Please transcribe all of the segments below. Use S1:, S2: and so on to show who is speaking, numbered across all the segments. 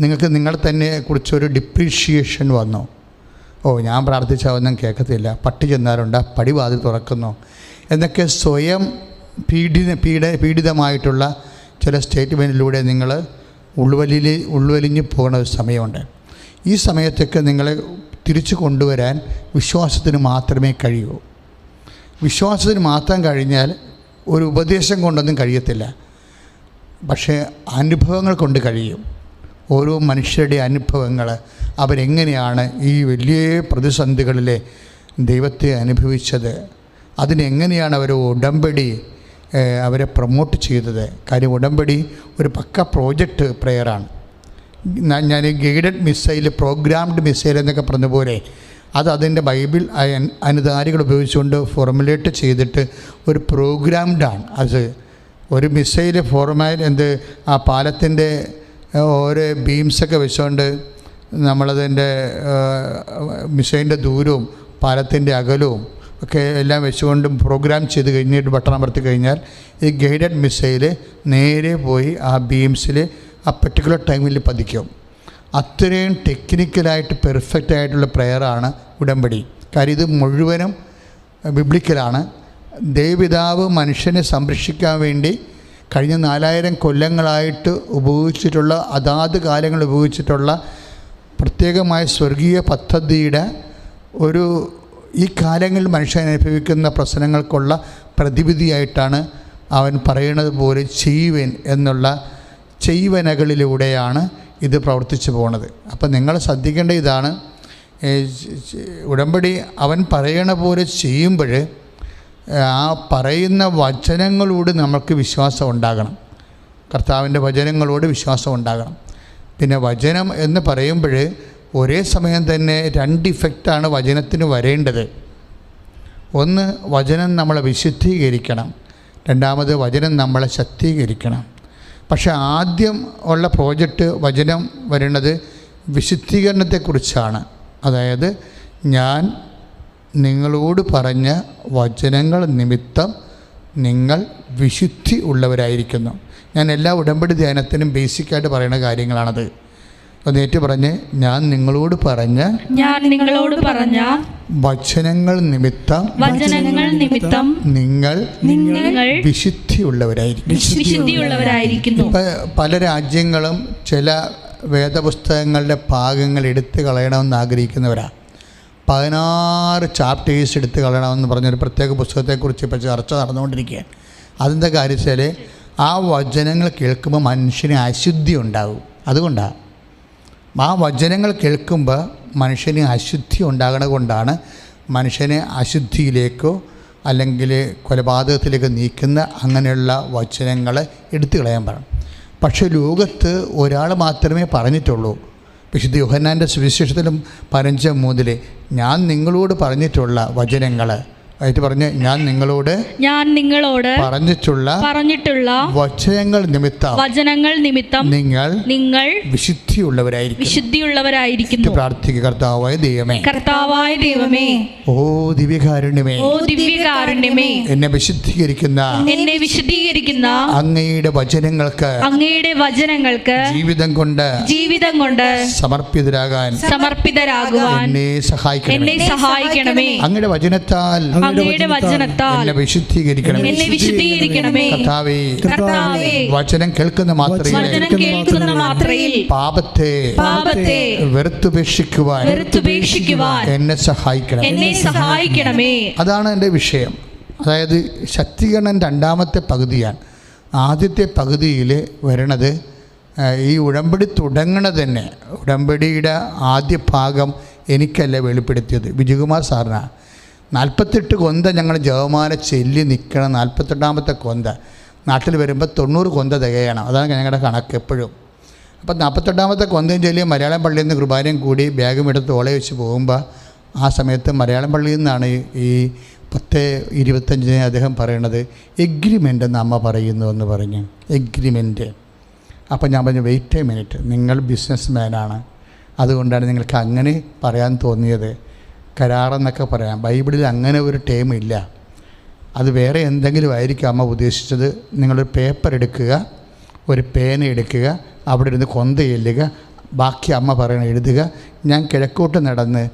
S1: നിങ്ങൾക്ക് നിങ്ങളെ തന്നെ കുറിച്ചൊരു ഡിപ്രീഷിയേഷൻ വന്നു. ഓ ഞാൻ പ്രാർത്ഥിച്ചാൽ ഒന്നും കേൾക്കത്തില്ല. പട്ടി ചെന്നാറുണ്ട് പടിവാതിൽ തുറക്കുന്നു. എന്നൊക്കെ സ്വയം പീഡിത പീഡ പീഡിതമായിട്ടുള്ള ചില സ്റ്റേറ്റ്മെന്റിലൂടെ നിങ്ങൾ ഉൾവലിയിൽ ഉൾവലിഞ്ഞ് പോകുന്ന ഒരു സമയമുണ്ട്. ഈ സമയത്തൊക്കെ നിങ്ങളെ തിരിച്ചു കൊണ്ടുവരാൻ വിശ്വാസത്തിന് മാത്രമേ കഴിയൂ. വിശ്വാസത്തിന് മാത്രം കഴിഞ്ഞാൽ ഒരു ഉപദേശം കൊണ്ടൊന്നും കഴിയത്തില്ല. പക്ഷേ അനുഭവങ്ങൾ കൊണ്ട് കഴിയും. ഓരോ മനുഷ്യരുടെ അനുഭവങ്ങൾ. അവരെങ്ങനെയാണ് ഈ വലിയ പ്രതിസന്ധികളിലെ ദൈവത്തെ അനുഭവിച്ചത്? അതിനെങ്ങനെയാണ് അവർ ഉടമ്പടി അവരെ പ്രൊമോട്ട് ചെയ്തത്? കാര്യം ഉടമ്പടി ഒരു പക്ക പ്രോജക്റ്റ് പ്രെയറാണ് ഞാൻ ഗൈഡഡ് മിസൈൽ പ്രോഗ്രാംഡ് മിസൈൽ എന്നൊക്കെ പറഞ്ഞ പോലെ അത് അതിന്റെ ബൈബിൾ അനുദാരികൾ ഉപയോഗിച്ചുകൊണ്ട് ഫോർമുലേറ്റ് ചെയ്തിട്ട് ഒരു പ്രോഗ്രാംഡാണ് അത് ഒരു മിസൈൽ ഫോർമാൽ എന്ത് ആ പാലത്തിന്റെ ഓരോ ബീംസൊക്കെ വെച്ചുകൊണ്ട് നമ്മളതിന്റെ മിസൈലിന്റെ ദൂരവും പാലത്തിന്റെ അകലവും ഒക്കെ എല്ലാം വെച്ചുകൊണ്ട് പ്രോഗ്രാം ചെയ്ത് കഴിഞ്ഞിട്ട് ബട്ടൺ അമർത്തി കഴിഞ്ഞാൽ ഈ ഗൈഡഡ് മിസൈൽ നേരെ പോയി ആ ബീംസിൽ ആ പെർട്ടിക്കുലർ ടൈമിൽ പതിക്കും. അത്രയും ടെക്നിക്കലായിട്ട് പെർഫെക്റ്റ് ആയിട്ടുള്ള പ്രെയറാണ് ഉടമ്പടി. കാര്യം ഇത് മുഴുവനും ബിബ്ലിക്കലാണ് ദേവിതാവ് മനുഷ്യനെ സംരക്ഷിക്കാൻ വേണ്ടി കഴിഞ്ഞ നാലായിരം കൊല്ലങ്ങളായിട്ട് ഉപയോഗിച്ചിട്ടുള്ള അതാത് കാലങ്ങൾ ഉപയോഗിച്ചിട്ടുള്ള പ്രത്യേകമായ സ്വർഗീയ പദ്ധതിയുടെ ഒരു ഈ കാലങ്ങളിൽ മനുഷ്യൻ അനുഭവിക്കുന്ന പ്രശ്നങ്ങൾക്കുള്ള പ്രതിവിധിയായിട്ടാണ് അവൻ പറയുന്നത് പോലെ ചെയ്യുവൻ എന്നുള്ള ചെയ്വനകളിലൂടെയാണ് ഇത് പ്രവർത്തിച്ചു പോണത്. അപ്പം നിങ്ങൾ ശ്രദ്ധിക്കേണ്ട ഇതാണ് ഉടമ്പടി അവൻ പറയണ പോലെ ചെയ്യുമ്പോൾ ആ പറയുന്ന വചനങ്ങളോട് നമുക്ക് വിശ്വാസം ഉണ്ടാകണം. കർത്താവിന്റെ വചനങ്ങളോട് വിശ്വാസം ഉണ്ടാകണം. പിന്നെ വചനം എന്ന് പറയുമ്പോൾ ഒരേ സമയം തന്നെ രണ്ട് ഇഫക്റ്റാണ് വചനത്തിന് വരേണ്ടത്. ഒന്ന് വചനം നമ്മളെ വിശുദ്ധീകരിക്കണം. രണ്ടാമത് വചനം നമ്മളെ ശക്തീകരിക്കണം. പക്ഷെ ആദ്യം ഉള്ള പ്രോജക്റ്റ് വചനം വരുന്നത് വിശുദ്ധീകരണത്തെക്കുറിച്ചാണ്. അതായത് ഞാൻ നിങ്ങളോട് പറഞ്ഞ വചനങ്ങൾ നിമിത്തം നിങ്ങൾ വിശുദ്ധി ഉള്ളവരായിരിക്കുന്നു. ഞാൻ എല്ലാ ഉടമ്പടി ധ്യാനത്തിനും ബേസിക്കായിട്ട് പറയുന്ന കാര്യങ്ങളാണത്. ഏറ്റു പറഞ്ഞ് ഞാൻ നിങ്ങളോട് പറഞ്ഞ
S2: ഞാൻ നിങ്ങളോട് പറഞ്ഞ
S1: വചനങ്ങൾ നിമിത്തം
S2: വചനങ്ങൾ നിമിത്തം
S1: നിങ്ങൾ
S2: നിങ്ങൾ
S1: വിശുദ്ധിയുള്ളവരായിരിക്കും
S2: വിശുദ്ധിയുള്ളവരായിരിക്കുന്നു
S1: ഇപ്പം പല രാജ്യങ്ങളും ചില വേദപുസ്തകങ്ങളുടെ ഭാഗങ്ങൾ എടുത്തു കളയണമെന്ന് ആഗ്രഹിക്കുന്നവരാണ് പതിനാറ് ചാപ്റ്റേഴ്സ് എടുത്ത് കളയണമെന്ന് പറഞ്ഞൊരു പ്രത്യേക പുസ്തകത്തെക്കുറിച്ച് ഇപ്പോൾ ചർച്ച നടന്നുകൊണ്ടിരിക്കുകയാണ്. അതെന്താ കാര്യം വെച്ചാൽ ആ വചനങ്ങൾ കേൾക്കുമ്പോൾ മനുഷ്യന് അശുദ്ധി ഉണ്ടാകും. അതുകൊണ്ടാണ് ആ വചനങ്ങൾ കേൾക്കുമ്പോൾ മനുഷ്യന് അശുദ്ധി ഉണ്ടാകണ കൊണ്ടാണ് മനുഷ്യനെ അശുദ്ധിയിലേക്കോ അല്ലെങ്കിൽ കൊലപാതകത്തിലേക്ക് നീക്കുന്ന അങ്ങനെയുള്ള വചനങ്ങൾ എടുത്തു കളയാൻ പറയണം പക്ഷേ ലോകത്ത് ഒരാൾ മാത്രമേ പറഞ്ഞിട്ടുള്ളൂ. വിശുദ്ധ യോഹന്നാന്റെ സുവിശേഷത്തിലും പതിനഞ്ച് മൂന്നിൽ ഞാൻ നിങ്ങളോട് പറഞ്ഞിട്ടുള്ള വചനങ്ങൾ ആയിട്ട് പറഞ്ഞ് ഞാൻ നിങ്ങളോട്
S2: ഞാൻ നിങ്ങളോട്
S1: പറഞ്ഞിട്ടുള്ള
S2: പറഞ്ഞിട്ടുള്ള
S1: വചനങ്ങൾ നിമിത്തം
S2: വചനങ്ങൾ നിമിത്തം
S1: നിങ്ങൾ
S2: നിങ്ങൾ
S1: വിശുദ്ധിയുള്ളവരായിരിക്കും
S2: വിശുദ്ധിയുള്ളവരായിരിക്കുന്നു.
S1: പ്രാർത്ഥിക്കുക കർത്താവായ ദൈവമേ
S2: കർത്താവായ ദൈവമേ.
S1: ഓ ദിവ്യകാരുണ്യമേ.
S2: ഓ ദിവ്യകാരുണ്യമേ.
S1: എന്നെ വിശുദ്ധീകരിക്കുന്ന
S2: എന്നെ വിശുദ്ധീകരിക്കുന്ന
S1: അങ്ങയുടെ വചനങ്ങൾക്ക്
S2: അങ്ങയുടെ വചനങ്ങൾക്ക്
S1: ജീവിതം കൊണ്ട്
S2: ജീവിതം കൊണ്ട്
S1: സമർപ്പിതരാകാൻ
S2: സമർപ്പിതരാകുവാൻ
S1: എന്നെ സഹായിക്കണമേ.
S2: എന്നെ സഹായിക്കണമേ.
S1: അങ്ങയുടെ വചനത്താൽ
S2: അങ്ങയുടെ വചനത്താൽ
S1: എന്നെ വിശുദ്ധീകരിക്കണമേ.
S2: എന്നെ വിശുദ്ധീകരിക്കണമേ.
S1: കർത്താവേ
S2: കർത്താവേ
S1: വചനം കേൾക്കുന്ന മാത്രമേ
S2: വചനം കേൾക്കുന്ന മാത്രയിൽ
S1: പാപത്തെ
S2: പാപത്തെ
S1: വെറുത്തുപേക്ഷിക്കുവാൻ
S2: വെറുത്തുപേക്ഷിക്കുവാൻ
S1: എന്നെ സഹായിക്കണം
S2: എന്നെ സഹായിക്കണമേ.
S1: അതാണ് എന്റെ വിഷയം. അതായത് ശക്തീകരണം രണ്ടാമത്തെ പകുതിയാണ്. ആദ്യത്തെ പകുതിയിൽ വരണത് ഈ ഉടമ്പടി തുടങ്ങണ തന്നെ. ഉടമ്പടിയുടെ ആദ്യ ഭാഗം എനിക്കല്ല വെളിപ്പെടുത്തിയത്? വിജയകുമാർ സാറിനാണ് നാൽപ്പത്തെട്ട് കൊന്ത ഞങ്ങൾ ജവമാല ചെല്ലി നിൽക്കണം നാൽപ്പത്തെട്ടാമത്തെ കൊന്ത. നാട്ടിൽ വരുമ്പോൾ തൊണ്ണൂറ് കൊന്ത തികയണം. അതാണ് ഞങ്ങളുടെ കണക്ക് എപ്പോഴും. അപ്പം നാൽപ്പത്തെട്ടാമത്തെ കൊന്തയും ചൊല്ലി മലയാളം പള്ളിയിൽ നിന്ന് കുർബാനയും കൂടി ബാഗും എടുത്ത് ഓളെ വെച്ച് പോകുമ്പോൾ ആ സമയത്ത് മലയാളം പള്ളിയിൽ നിന്നാണ് ഈ- പത്ത് ഇരുപത്തഞ്ചിന് അദ്ദേഹം പറയണത് എഗ്രിമെന്റ് എന്ന് അമ്മ പറയുന്നു എന്ന് പറഞ്ഞു. എഗ്രിമെന്റ് അപ്പം ഞാൻ പറഞ്ഞു വെയിറ്റ് എ മിനിറ്റ് നിങ്ങൾ ബിസിനസ് മാനാണ് അതുകൊണ്ടാണ് നിങ്ങൾക്ക് അങ്ങനെ പറയാൻ തോന്നിയത്. കരാറെന്നൊക്കെ പറയാം. ബൈബിളിൽ അങ്ങനെ ഒരു ടേം ഇല്ല. അത് വേറെ എന്തെങ്കിലും ആയിരിക്കും അമ്മ ഉദ്ദേശിച്ചത്. നിങ്ങളൊരു പേപ്പർ എടുക്കുക ഒരു പേന എടുക്കുക അവിടെ ഇരുന്ന് കൊന്ത ചെല്ലുക ബാക്കി അമ്മ പറയണ എഴുതുക. ഞാൻ കിഴക്കോട്ട് നടന്ന്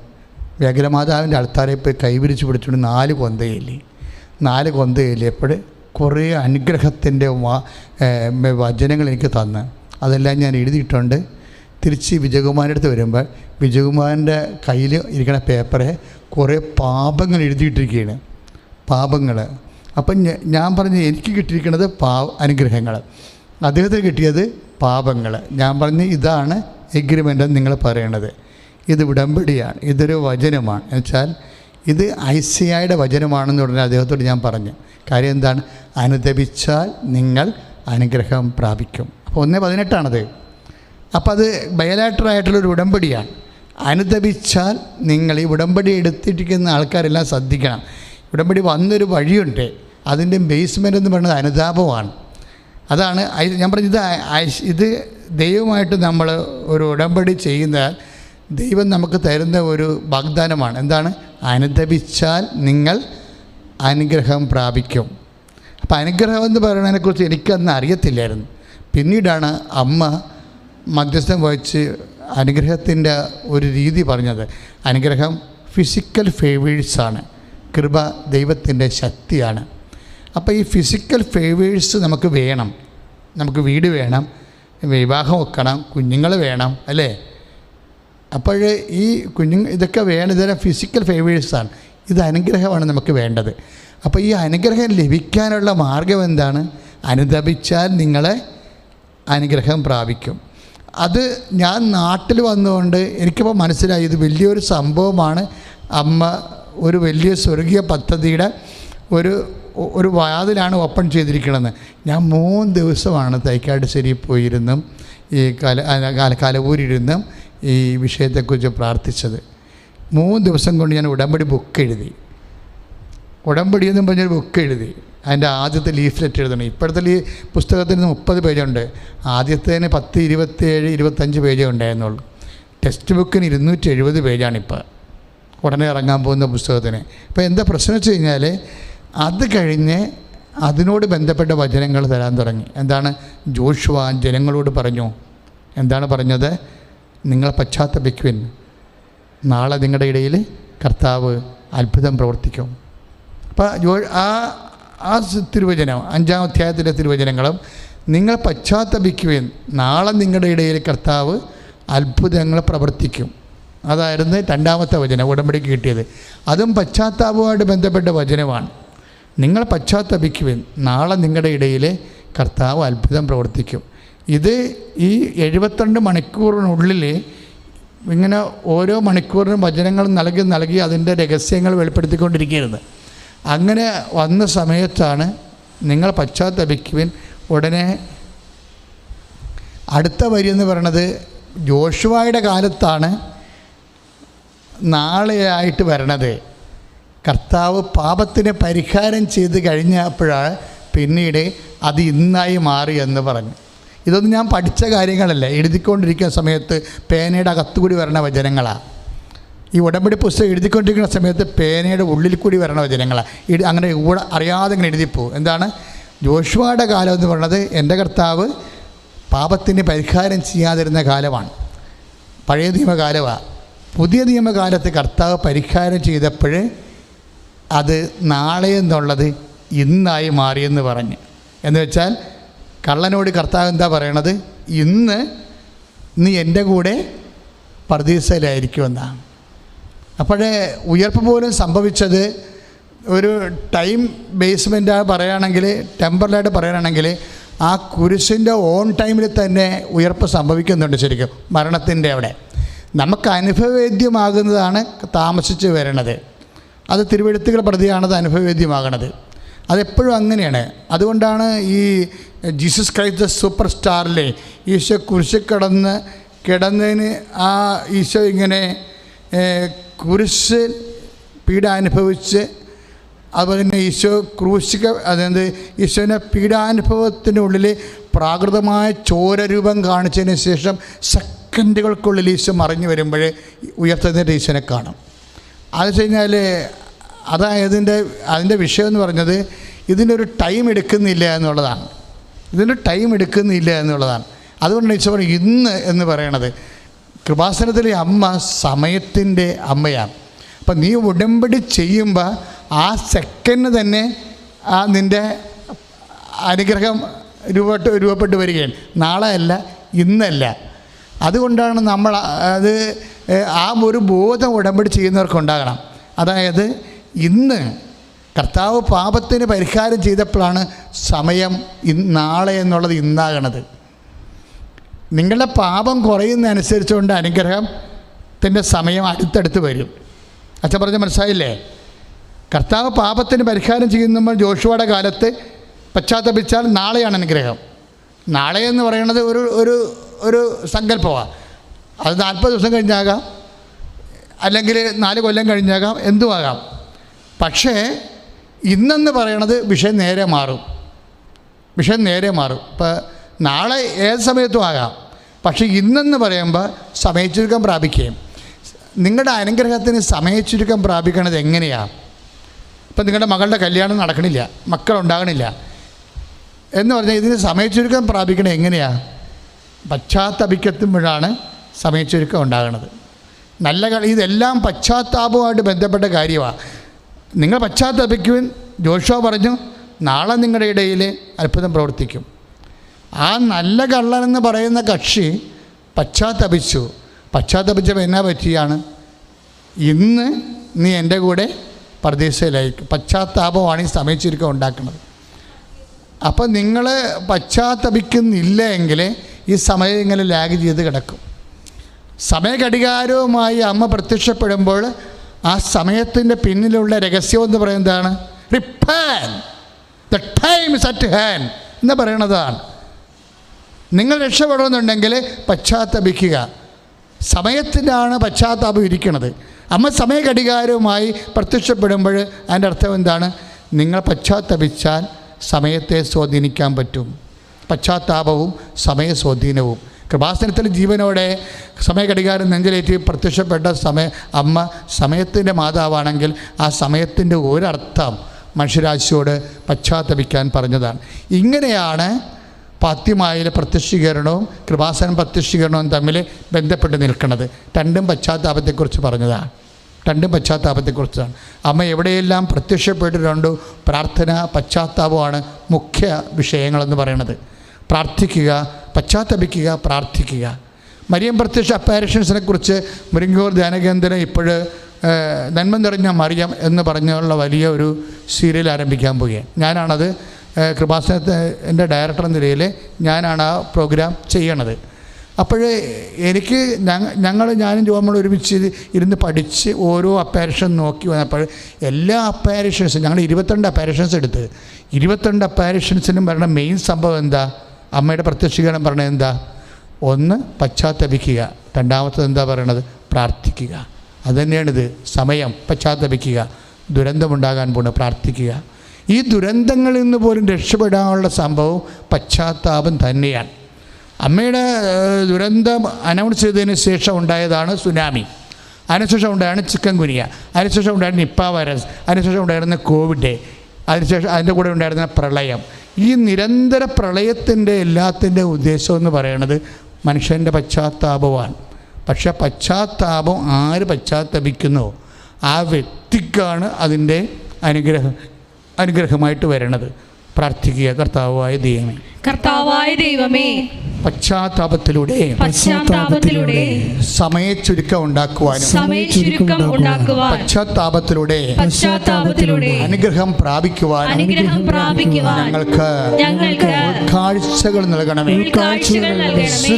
S1: വ്യഗ്രമാതാവിന്റെ അൾത്താരെ പോയി കൈവിരിച്ച് പിടിച്ചുകൊണ്ട് നാല് കൊന്തയില്ലേ നാല് കൊന്തയില്ലപ്പോൾ കുറേ അനുഗ്രഹത്തിന്റെ വചനങ്ങൾ എനിക്ക് തന്ന്. അതെല്ലാം ഞാൻ എഴുതിയിട്ടുണ്ട്. തിരിച്ച് വിജയകുമാരന്റെ അടുത്ത് വരുമ്പോൾ വിജയകുമാരന്റെ കയ്യിൽ ഇരിക്കുന്ന പേപ്പറെ കുറേ പാപങ്ങൾ എഴുതിയിട്ടിരിക്കുകയാണ്. പാപങ്ങൾ. അപ്പം ഞാൻ പറഞ്ഞ് എനിക്ക് കിട്ടിയിരിക്കുന്നത് പാ അനുഗ്രഹങ്ങൾ. അദ്ദേഹത്തിന് കിട്ടിയത് പാപങ്ങൾ. ഞാൻ പറഞ്ഞ് ഇതാണ് എഗ്രിമെന്റ് നിങ്ങൾ പറയണത് ഇത് ഉടമ്പടിയാണ്. ഇതൊരു വചനമാണ്. എന്നുവെച്ചാൽ ഇത് ഐസിയായുടെ വചനമാണെന്ന് ഉടനെ അദ്ദേഹത്തോട് ഞാൻ പറഞ്ഞു. കാര്യം എന്താണ്? അനുദപിച്ചാൽ നിങ്ങൾ അനുഗ്രഹം പ്രാപിക്കും. അപ്പോൾ ഒന്നേ പതിനെട്ടാണത്. അപ്പോൾ അത് ബയലാറ്ററായിട്ടുള്ളൊരു ഉടമ്പടിയാണ്. അനുദപിച്ചാൽ നിങ്ങൾ ഈ ഉടമ്പടി എടുത്തിരിക്കുന്ന ആൾക്കാരെല്ലാം ശ്രദ്ധിക്കണം. ഉടമ്പടി വന്നൊരു വഴിയുണ്ട്. അതിന്റെ ബേസ്മെന്റ് എന്ന് പറയുന്നത് അനുതാപമാണ്. അതാണ് ഞാൻ പറഞ്ഞത് ഇത് ഇത് ദൈവമായിട്ട് നമ്മൾ ഒരു ഉടമ്പടി ചെയ്യുന്നാൽ ദൈവം നമുക്ക് തരുന്ന ഒരു വാഗ്ദാനമാണ്. എന്താണ്? അനുദപിച്ചാൽ നിങ്ങൾ അനുഗ്രഹം പ്രാപിക്കും. അപ്പം അനുഗ്രഹം എന്ന് പറയുന്നതിനെക്കുറിച്ച് എനിക്കന്ന് അറിയത്തില്ലായിരുന്നു. പിന്നീടാണ് അമ്മ മധ്യസ്ഥം വഹിച്ച് അനുഗ്രഹത്തിന്റെ ഒരു രീതി പറഞ്ഞത്. അനുഗ്രഹം ഫിസിക്കൽ ഫേവേഴ്സാണ് കൃപ ദൈവത്തിന്റെ ശക്തിയാണ്. അപ്പോൾ ഈ ഫിസിക്കൽ ഫേവേഴ്സ് നമുക്ക് വേണം. നമുക്ക് വീട് വേണം. വിവാഹം വെക്കണം. കുഞ്ഞുങ്ങൾ വേണം. അല്ലേ? അപ്പോൾ ഈ കുഞ്ഞുങ്ങൾ ഇതൊക്കെ വേണം. ഇതെല്ലാം ഫിസിക്കൽ ഫേവേഴ്സാണ് ഇത് അനുഗ്രഹമാണ് നമുക്ക് വേണ്ടത്. അപ്പോൾ ഈ അനുഗ്രഹം ലഭിക്കാനുള്ള മാർഗം എന്താണ്? അനുദപിച്ചാൽ നിങ്ങളെ അനുഗ്രഹം പ്രാപിക്കും. അത് ഞാൻ നാട്ടിൽ വന്നുകൊണ്ട് എനിക്കിപ്പോൾ മനസ്സിലായി. ഇത് വലിയൊരു സംഭവമാണ്. അമ്മ ഒരു വലിയ സ്വർഗീയ പദ്ധതിയുടെ ഒരു ഒരു വാതിലാണ് ഓപ്പൺ ചെയ്തിരിക്കണമെന്ന് ഞാൻ മൂന്ന് ദിവസമാണ് തൈക്കാട് ശരി പോയിരുന്നും. ഈ കല കാല കലവൂരിരുന്നും ഈ വിഷയത്തെക്കുറിച്ച് പ്രാർത്ഥിച്ചത്. മൂന്ന് ദിവസം കൊണ്ട് ഞാൻ ഉടമ്പടി ബുക്ക് എഴുതി ഉടമ്പടി എന്നും പറഞ്ഞൊരു ബുക്ക് എഴുതി അതിന്റെ ആദ്യത്തെ ലീഫ്ലെറ്റ് എഴുതണം. ഇപ്പോഴത്തെ ലീ പുസ്തകത്തിന് മുപ്പത് പേജുണ്ട് ആദ്യത്തേന് പത്ത് ഇരുപത്തേഴ് ഇരുപത്തഞ്ച് പേജേ ഉണ്ടായിരുന്നുള്ളൂ. ടെക്സ്റ്റ് ബുക്കിന് ഇരുന്നൂറ്റി എഴുപത് പേജാണിപ്പോൾ ഉടനെ ഇറങ്ങാൻ പോകുന്ന പുസ്തകത്തിന്. അപ്പോൾ എന്താ പ്രശ്നം വെച്ച് കഴിഞ്ഞാൽ അത് കഴിഞ്ഞ് അതിനോട് ബന്ധപ്പെട്ട വചനങ്ങൾ തരാൻ തുടങ്ങി. എന്താണ്? ജോഷുവ ജനങ്ങളോട് പറഞ്ഞു. എന്താണ് പറഞ്ഞത്? നിങ്ങൾ പശ്ചാത്തപിക്കുവിൻ. നാളെ നിങ്ങളുടെ ഇടയിൽ കർത്താവ് അത്ഭുതം പ്രവർത്തിക്കും. അപ്പോൾ ജോ ആ ആ തിരുവചനം അഞ്ചാം അധ്യായത്തിലെ തിരുവചനങ്ങളും നിങ്ങൾ പശ്ചാത്തപിക്കുകയും നാളെ നിങ്ങളുടെ ഇടയിൽ കർത്താവ് അത്ഭുതങ്ങൾ പ്രവർത്തിക്കും. അതായിരുന്നു രണ്ടാമത്തെ വചനം ഉടമ്പടിക്ക് കിട്ടിയത്. അതും പശ്ചാത്താപവുമായിട്ട് ബന്ധപ്പെട്ട വചനമാണ്. നിങ്ങൾ പശ്ചാത്തപിക്കുവിൻ. നാളെ നിങ്ങളുടെ ഇടയിൽ കർത്താവ് അത്ഭുതം പ്രവർത്തിക്കും. ഇത് ഈ എഴുപത്തിരണ്ട് മണിക്കൂറിനുള്ളിൽ ഇങ്ങനെ ഓരോ മണിക്കൂറിനും വചനങ്ങൾ നൽകി നൽകി അതിന്റെ രഹസ്യങ്ങൾ വെളിപ്പെടുത്തിക്കൊണ്ടിരിക്കുകയായിരുന്നു. അങ്ങനെ വന്ന സമയത്താണ് നിങ്ങൾ പശ്ചാത്തപിക്കുവിൻ ഉടനെ അടുത്ത വരി എന്ന് പറയണത് ജോഷുവായുടെ കാലത്താണ് നാളെയായിട്ട് വരണത്. കർത്താവ് പാപത്തിന് പരിഹാരം ചെയ്ത് കഴിഞ്ഞപ്പോഴാണ് പിന്നീട് അത് ഇന്നായി മാറി എന്ന് പറഞ്ഞു. ഇതൊന്നും ഞാൻ പഠിച്ച കാര്യങ്ങളല്ല. എഴുതിക്കൊണ്ടിരിക്കുന്ന സമയത്ത് പേനയുടെ അകത്തുകൂടി വരണ വചനങ്ങളാണ് ഈ ഉടമ്പടി പുസ്തകം എഴുതിക്കൊണ്ടിരിക്കുന്ന സമയത്ത് പേനയുടെ ഉള്ളിൽ കൂടി വരണോ ജനങ്ങൾ അങ്ങനെ കൂടെ അറിയാതെ ഇങ്ങനെ എഴുതിപ്പോവും എന്താണ്? ജോഷുവയുടെ കാലം എന്ന് പറയുന്നത് എന്റെ കർത്താവ് പാപത്തിന് പരിഹാരം ചെയ്യാതിരുന്ന കാലമാണ്. പഴയ നിയമകാലമാണ് പുതിയ നിയമകാലത്ത് കർത്താവ് പരിഹാരം ചെയ്തപ്പോൾ അത് നാളെ എന്നുള്ളത് ഇന്നായി മാറിയെന്ന് പറഞ്ഞ്. എന്ന് വെച്ചാൽ കള്ളനോട് കർത്താവ് എന്താ പറയണത്? ഇന്ന് നീ എന്റെ കൂടെ പർദീസയിലായിരിക്കുമെന്നാണ്. അപ്പോഴേ ഉയർപ്പ് പോലും സംഭവിച്ചത് ഒരു ടൈം ബേസ്മെന്റ് പറയുകയാണെങ്കിൽ ടെമ്പറലായിട്ട് പറയുകയാണെങ്കിൽ ആ കുരിശിന്റെ ഓൺ ടൈമിൽ തന്നെ ഉയർപ്പ് സംഭവിക്കുന്നുണ്ട് ശരിക്കും മരണത്തിന്റെ അവിടെ. നമുക്ക് അനുഭവവേദ്യമാകുന്നതാണ് താമസിച്ച് വരണത്. അത് തിരുവെഴുത്തുകൾ പ്രതിയാണത് അനുഭവവേദ്യമാകണത് അതെപ്പോഴും അങ്ങനെയാണ്. അതുകൊണ്ടാണ് ഈ ജീസസ് ക്രൈസ്റ്റ് സൂപ്പർ സ്റ്റാറിലെ ഈശോ കുരിശ് കിടന്ന് കിടന്നതിന് ആ ഈശോ ഇങ്ങനെ കുരിശ് പീഡാനുഭവിച്ച് അതുപോലെ തന്നെ ഈശോ ക്രൂശിക്ക അതായത് ഈശോനെ പീഡാനുഭവത്തിന്റെ ഉള്ളിൽ പ്രാകൃതമായ ചോരരൂപം കാണിച്ചതിന് ശേഷം സെക്കൻഡുകൾക്കുള്ളിൽ ഈശോ മറിഞ്ഞു വരുമ്പോൾ ഉയർത്തതിന്റെ ഈശോനെ കാണും. അത് കഴിഞ്ഞാൽ അതായതിന്റെ അതിന്റെ വിഷയം എന്ന് പറഞ്ഞത് ഇതിനൊരു ടൈം എടുക്കുന്നില്ല എന്നുള്ളതാണ്. ഇതിന് ടൈം എടുക്കുന്നില്ല എന്നുള്ളതാണ്. അതുകൊണ്ടാണ് ഈശോ ഇന്ന് എന്ന് പറയണത്. കൃപാസനത്തിലെ അമ്മ സമയത്തിന്റെ അമ്മയാണ്. അപ്പം നീ ഉടമ്പടി ചെയ്യുമ്പോൾ ആ സെക്കൻഡ് തന്നെ ആ നിന്റെ അനുഗ്രഹം രൂപപ്പെട്ട് രൂപപ്പെട്ട് വരികയാണ്. നാളെ അല്ല ഇന്നല്ല. അതുകൊണ്ടാണ് നമ്മൾ അത് ആ ഒരു ബോധം ഉടമ്പടി ചെയ്യുന്നവർക്ക് ഉണ്ടാകണം. അതായത് ഇന്ന് കർത്താവ് പാപത്തിന് പരിഹാരം ചെയ്തപ്പോഴാണ് സമയം നാളെ എന്നുള്ളത് ഇന്നാകണത്. നിങ്ങളുടെ പാപം കുറയുന്നതനുസരിച്ചുകൊണ്ട് അനുഗ്രഹത്തിന്റെ സമയം അടുത്തടുത്ത് വരും. അച്ഛൻ പറഞ്ഞ മനസ്സിലായില്ലേ? കർത്താവ് പാപത്തിന് പരിഹാരം ചെയ്യുമ്പോൾ ജോഷുവയുടെ കാലത്ത് പശ്ചാത്തപിച്ചാൽ നാളെയാണ് അനുഗ്രഹം. നാളെ എന്ന് പറയുന്നത് ഒരു ഒരു ഒരു സങ്കല്പമാണ് അത് നാൽപ്പത് ദിവസം കഴിഞ്ഞാകാം. അല്ലെങ്കിൽ നാല് കൊല്ലം കഴിഞ്ഞാകാം എന്തുമാകാം. പക്ഷേ ഇന്നെന്ന് പറയണത് വിഷയം നേരെ മാറും. വിഷയം നേരെ മാറും. ഇപ്പോൾ നാളെ ഏത് സമയത്തും ആകാം. പക്ഷേ ഇന്നെന്ന് പറയുമ്പോൾ സമയച്ചുരുക്കം പ്രാപിക്കുകയും. നിങ്ങളുടെ അനുഗ്രഹത്തിന് സമയച്ചുരുക്കം പ്രാപിക്കണത് എങ്ങനെയാണ് ഇപ്പം നിങ്ങളുടെ മകളുടെ കല്യാണം നടക്കണില്ല മക്കളുണ്ടാകണില്ല. എന്ന് പറഞ്ഞാൽ ഇതിന് സമയച്ചുരുക്കം പ്രാപിക്കണത് എങ്ങനെയാണ് പശ്ചാത്തപിക്കത്തുമ്പോഴാണ് സമയച്ചുരുക്കം ഉണ്ടാകുന്നത് നല്ല ഇതെല്ലാം പശ്ചാത്താപവുമായിട്ട് ബന്ധപ്പെട്ട കാര്യമാണ്. നിങ്ങൾ പശ്ചാത്തപിക്കുവിൻ ജോഷോ പറഞ്ഞു നാളെ നിങ്ങളുടെ ഇടയിൽ അത്ഭുതം പ്രവർത്തിക്കും. ആ നല്ല കള്ളൻ എന്ന് പറയുന്ന കക്ഷി പശ്ചാത്തപിച്ചു. പശ്ചാത്തപിച്ചപ്പോൾ എന്നാ പറ്റിയാണ്? ഇന്ന് നീ എന്റെ കൂടെ പ്രതീക്ഷയിലായിരിക്കും പശ്ചാത്താപമാണ് ഈ സമയച്ചുരുക്കം ഉണ്ടാക്കുന്നത്. അപ്പം നിങ്ങൾ പശ്ചാത്തപിക്കുന്നില്ല എങ്കിൽ ഈ സമയം ഇങ്ങനെ ലാഗ് ചെയ്ത് കിടക്കും. സമയഘടികാരവുമായി അമ്മ പ്രത്യക്ഷപ്പെടുമ്പോൾ ആ സമയത്തിന്റെ പിന്നിലുള്ള രഹസ്യം എന്ന് പറയുന്നതാണ് repent the time is at hand എന്ന് പറയണതാണ് നിങ്ങൾ രക്ഷപ്പെടണമെന്നുണ്ടെങ്കിൽ പശ്ചാത്തപിക്കുക. സമയത്തിനാണ് പശ്ചാത്താപം ഇരിക്കുന്നത്. അമ്മ സമയഘടികാരവുമായി പ്രത്യക്ഷപ്പെടുമ്പോൾ അതിന്റെ അർത്ഥം എന്താണ്? നിങ്ങൾ പശ്ചാത്തപിച്ചാൽ സമയത്തെ സ്വാധീനിക്കാൻ പറ്റും. പശ്ചാത്താപവും സമയ സ്വാധീനവും. കൃപാസനത്തിൽ ജീവനോടെ സമയഘടികാരം നെഞ്ചിലേറ്റി പ്രത്യക്ഷപ്പെട്ട സമയ അമ്മ സമയത്തിന്റെ മാതാവാണെങ്കിൽ ആ സമയത്തിന്റെ ഒരർത്ഥം മനുഷ്യരാശിയോട് പശ്ചാത്തപിക്കാൻ പറഞ്ഞതാണ്. ഇങ്ങനെയാണ് പാത്യമായിലെ പ്രത്യക്ഷീകരണവും കൃപാസനം പ്രത്യക്ഷീകരണവും തമ്മിൽ ബന്ധപ്പെട്ട് നിൽക്കുന്നത് രണ്ടും പശ്ചാത്താപത്തെക്കുറിച്ച് പറഞ്ഞതാണ്. രണ്ടും പശ്ചാത്താപത്തെക്കുറിച്ചാണ്. അമ്മ എവിടെയെല്ലാം പ്രത്യക്ഷപ്പെട്ടിട്ടുണ്ടോ പ്രാർത്ഥന പശ്ചാത്താപമാണ് മുഖ്യ വിഷയങ്ങളെന്ന് പറയുന്നത് പ്രാർത്ഥിക്കുക പശ്ചാത്തപിക്കുക പ്രാർത്ഥിക്കുക. മരിയം പ്രത്യക്ഷ അപ്പാരിഷൻസിനെ കുറിച്ച് മുരിങ്ങൂർ ധ്യാനകേന്ദ്രം ഇപ്പോൾ നന്മ നിറഞ്ഞ മറിയം എന്ന് പറഞ്ഞുള്ള വലിയ ഒരു സീരിയൽ ആരംഭിക്കാൻ പോവുകയാണ്. ഞാനാണത് ഏഹ്, കൃപാസനത്തെ എന്റെ ഡയറക്ടർ എന്ന നിലയിൽ ഞാനാണ് ആ പ്രോഗ്രാം ചെയ്യണത്. അപ്പോഴേ എനിക്ക് ഞങ്ങൾ ഞാനും ജോമോൾ ഒരുമിച്ച് ഇരുന്ന് പഠിച്ച് ഓരോ അപ്പാരിഷൻ നോക്കി വന്നപ്പോൾ എല്ലാ അപ്പാരിഷൻസും ഞങ്ങൾ ഇരുപത്തിരണ്ട് അപ്പാരിഷൻസ് എടുത്ത്. ഇരുപത്തിരണ്ട് അപ്പാരിഷൻസിനും പറയുന്ന മെയിൻ സംഭവം എന്താ? അമ്മയുടെ പ്രത്യക്ഷീകരണം പറഞ്ഞത് എന്താ? ഒന്ന് പശ്ചാത്തപിക്കുക. രണ്ടാമത്തത് എന്താ പറയണത്? പ്രാർത്ഥിക്കുക. അതുതന്നെയാണിത് സമയം പശ്ചാത്തപിക്കുക. ദുരന്തമുണ്ടാകാൻ പോണ് പ്രാർത്ഥിക്കുക. ഈ ദുരന്തങ്ങളിൽ നിന്ന് പോലും രക്ഷപ്പെടാനുള്ള സംഭവം പശ്ചാത്താപം തന്നെയാണ്. അമ്മയുടെ ദുരന്തം അനൗൺസ് ചെയ്തതിന് ശേഷം ഉണ്ടായതാണ് സുനാമി. അതിനുശേഷം ഉണ്ടായാണ് ചിക്കൻ കുനിയ അതിനുശേഷം ഉണ്ടായിരുന്ന നിപ്പ വൈറസ്. അതിനുശേഷം ഉണ്ടായിരുന്ന കോവിഡ് അതിനുശേഷം അതിന്റെ കൂടെ ഉണ്ടായിരുന്ന പ്രളയം. ഈ നിരന്തര പ്രളയത്തിന്റെ എല്ലാത്തിന്റെ ഉദ്ദേശം എന്ന് പറയുന്നത് മനുഷ്യന്റെ പശ്ചാത്താപമാണ്. പക്ഷേ പശ്ചാത്താപം ആര് പശ്ചാത്തപിക്കുന്നോ? ആ വ്യക്തിക്കാണ് അതിന്റെ അനുഗ്രഹം. അനുഗ്രഹമായിട്ട് വരണത്. പ്രാർത്ഥിക്കുക കർത്താവായ ദൈവമേ.
S2: കർത്താവായ ദൈവമേ
S1: പശ്ചാത്താപത്തിലൂടെ
S2: പശ്ചാത്താപത്തിലൂടെ
S1: സമയ ചുരുക്കം ഉണ്ടാക്കുവാനും
S2: സമയച്ചുരുക്കം ഉണ്ടാക്കുവാൻ
S1: പശ്ചാത്താപത്തിലൂടെ
S2: പശ്ചാത്താപത്തിലൂടെ
S1: അനുഗ്രഹം പ്രാപിക്കുവാനും
S2: അനുഗ്രഹം പ്രാപിക്കുവാൻ
S1: ഞങ്ങൾക്ക്
S2: ഞങ്ങൾക്ക്
S1: കാഴ്ചകൾ നൽകണമേ.
S2: ഉൾക്കാഴ്ചകൾ നൽകണമേ.